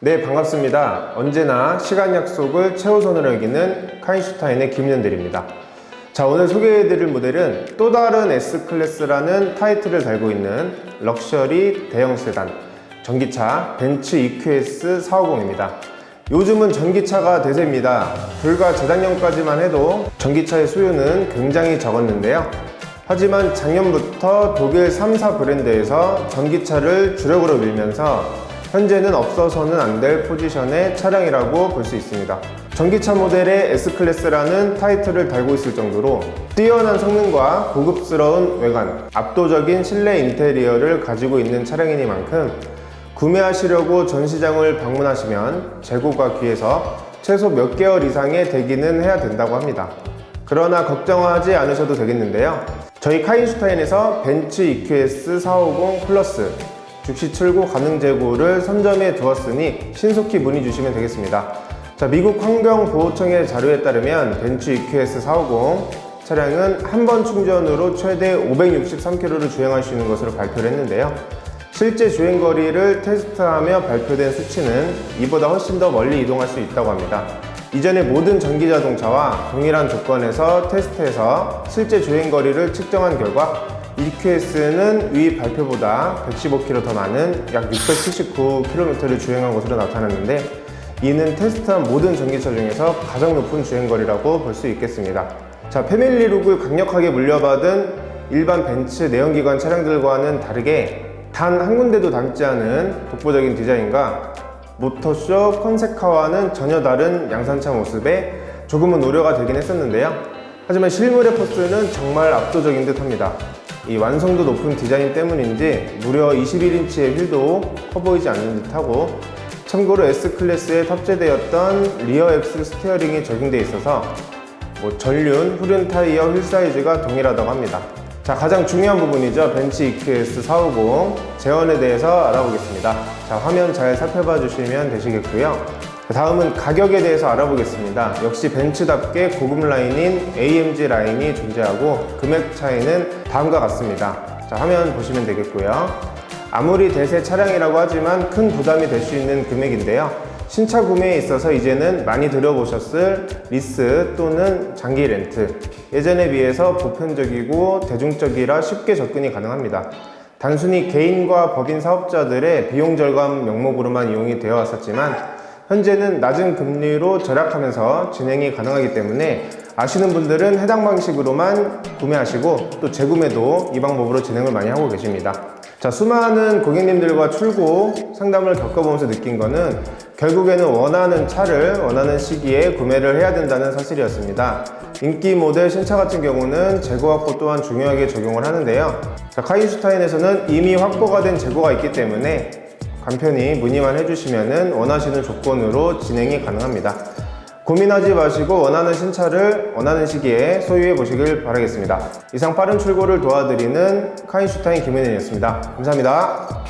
네, 반갑습니다. 언제나 시간 약속을 최우선으로 여기는 카인슈타인의 김윤들입니다. 자, 오늘 소개해드릴 모델은 또 다른 S클래스라는 타이틀을 달고 있는 럭셔리 대형 세단 전기차 벤츠 EQS 450입니다. 요즘은 전기차가 대세입니다. 불과 재작년까지만 해도 전기차의 수요는 굉장히 적었는데요. 하지만 작년부터 독일 3사 브랜드에서 전기차를 주력으로 밀면서 현재는 없어서는 안 될 포지션의 차량이라고 볼 수 있습니다. 전기차 모델의 S클래스라는 타이틀을 달고 있을 정도로 뛰어난 성능과 고급스러운 외관, 압도적인 실내 인테리어를 가지고 있는 차량이니만큼 구매하시려고 전시장을 방문하시면 재고가 귀해서 최소 몇 개월 이상의 대기는 해야 된다고 합니다. 그러나 걱정하지 않으셔도 되겠는데요. 저희 카인슈타인에서 벤츠 EQS 450 플러스 즉시 출고 가능 재고를 선점해 두었으니 신속히 문의 주시면 되겠습니다. 자, 미국 환경보호청의 자료에 따르면 벤츠 EQS 450 차량은 한 번 충전으로 최대 563km를 주행할 수 있는 것으로 발표를 했는데요. 실제 주행 거리를 테스트하며 발표된 수치는 이보다 훨씬 더 멀리 이동할 수 있다고 합니다. 이전의 모든 전기 자동차와 동일한 조건에서 테스트해서 실제 주행 거리를 측정한 결과 EQS는 위 발표보다 115km 더 많은 약 679km를 주행한 것으로 나타났는데 이는 테스트한 모든 전기차 중에서 가장 높은 주행 거리라고 볼 수 있겠습니다. 자, 패밀리룩을 강력하게 물려받은 일반 벤츠 내연기관 차량들과는 다르게 단 한 군데도 닮지 않은 독보적인 디자인과 모터쇼 컨셉카와는 전혀 다른 양산차 모습에 조금은 우려가 되긴 했었는데요. 하지만 실물의 포스는 정말 압도적인 듯 합니다. 이 완성도 높은 디자인 때문인지 무려 21인치의 휠도 커 보이지 않는 듯하고 참고로 S클래스에 탑재되었던 리어 엑셀 스티어링이 적용되어 있어서 뭐 전륜, 후륜 타이어 휠 사이즈가 동일하다고 합니다. 자, 가장 중요한 부분이죠. 벤츠 EQS 450 재원에 대해서 알아보겠습니다. 자, 화면 잘 살펴봐 주시면 되시겠고요. 다음은 가격에 대해서 알아보겠습니다. 역시 벤츠답게 고급 라인인 AMG 라인이 존재하고 금액 차이는 다음과 같습니다. 자, 화면 보시면 되겠고요. 아무리 대세 차량이라고 하지만 큰 부담이 될 수 있는 금액인데요. 신차 구매에 있어서 이제는 많이 들어보셨을 리스 또는 장기 렌트. 예전에 비해서 보편적이고 대중적이라 쉽게 접근이 가능합니다. 단순히 개인과 법인 사업자들의 비용 절감 명목으로만 이용이 되어 왔었지만 현재는 낮은 금리로 절약하면서 진행이 가능하기 때문에 아시는 분들은 해당 방식으로만 구매하시고 또 재구매도 이 방법으로 진행을 많이 하고 계십니다. 자, 수많은 고객님들과 출고 상담을 겪어보면서 느낀 거는 결국에는 원하는 차를 원하는 시기에 구매를 해야 된다는 사실이었습니다. 인기 모델 신차 같은 경우는 재고 확보 또한 중요하게 적용을 하는데요. 자, 카인슈타인에서는 이미 확보가 된 재고가 있기 때문에 간편히 문의만 해주시면 원하시는 조건으로 진행이 가능합니다. 고민하지 마시고 원하는 신차를 원하는 시기에 소유해 보시길 바라겠습니다. 이상 빠른 출고를 도와드리는 카인슈타인 김현현이었습니다. 감사합니다.